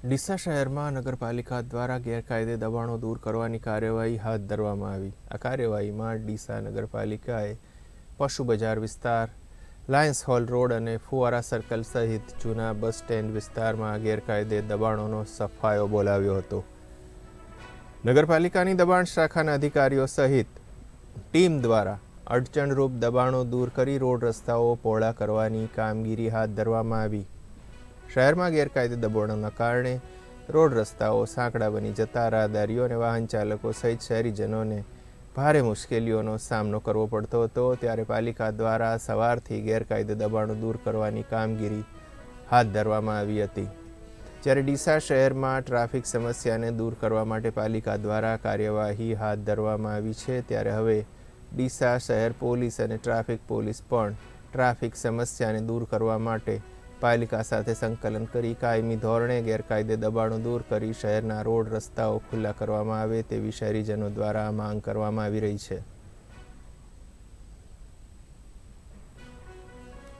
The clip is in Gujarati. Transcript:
ડીસા શહેરમાં નગરપાલિકા દ્વારા ગેરકાયદે દબાણો દૂર કરવાની કાર્યવાહી હાથ ધરવામાં આવી. આ કાર્યવાહીમાં ડીસા નગરપાલિકાએ પશુ બજાર વિસ્તાર, લાયન્સ હોલ રોડ અને ફુવારા સર્કલ સહિત જૂના બસ સ્ટેન્ડ વિસ્તારમાં ગેરકાયદે દબાણોનો સફાયો બોલાવ્યો હતો. નગરપાલિકાની દબાણ શાખાના અધિકારીઓ સહિત ટીમ દ્વારા અડચણરૂપ દબાણો દૂર કરી રોડ રસ્તાઓ પહોળા કરવાની કામગીરી હાથ ધરવામાં આવી. શહેરમાં ગેરકાયદે દબાણોના કારણે રોડ રસ્તાઓ, સાંકડા બની જતા રાહદારીઓ અને વાહન ચાલકો સહિત શહેરીજનોને ભારે મુશ્કેલીઓનો સામનો કરવો પડતો હતો. ત્યારે પાલિકા દ્વારા સવારથી ગેરકાયદે દબાણો દૂર કરવાની કામગીરી હાથ ધરવામાં આવી હતી. જ્યારે ડીસા શહેરમાં ટ્રાફિક સમસ્યાને દૂર કરવા માટે પાલિકા દ્વારા કાર્યવાહી હાથ ધરવામાં આવી છે, ત્યારે હવે ડીસા શહેર પોલીસ અને ટ્રાફિક પોલીસ પણ ટ્રાફિક સમસ્યાને દૂર કરવા માટે પાલિકા સાથે સંકલન કરી કાયમી ધોરણે ગેરકાયદે દબાણો દૂર કરી શહેરના રોડ રસ્તાઓ ખુલ્લા કરવામાં આવે તેવી શહેરીજનો દ્વારા માંગ કરવામાં આવી રહી છે.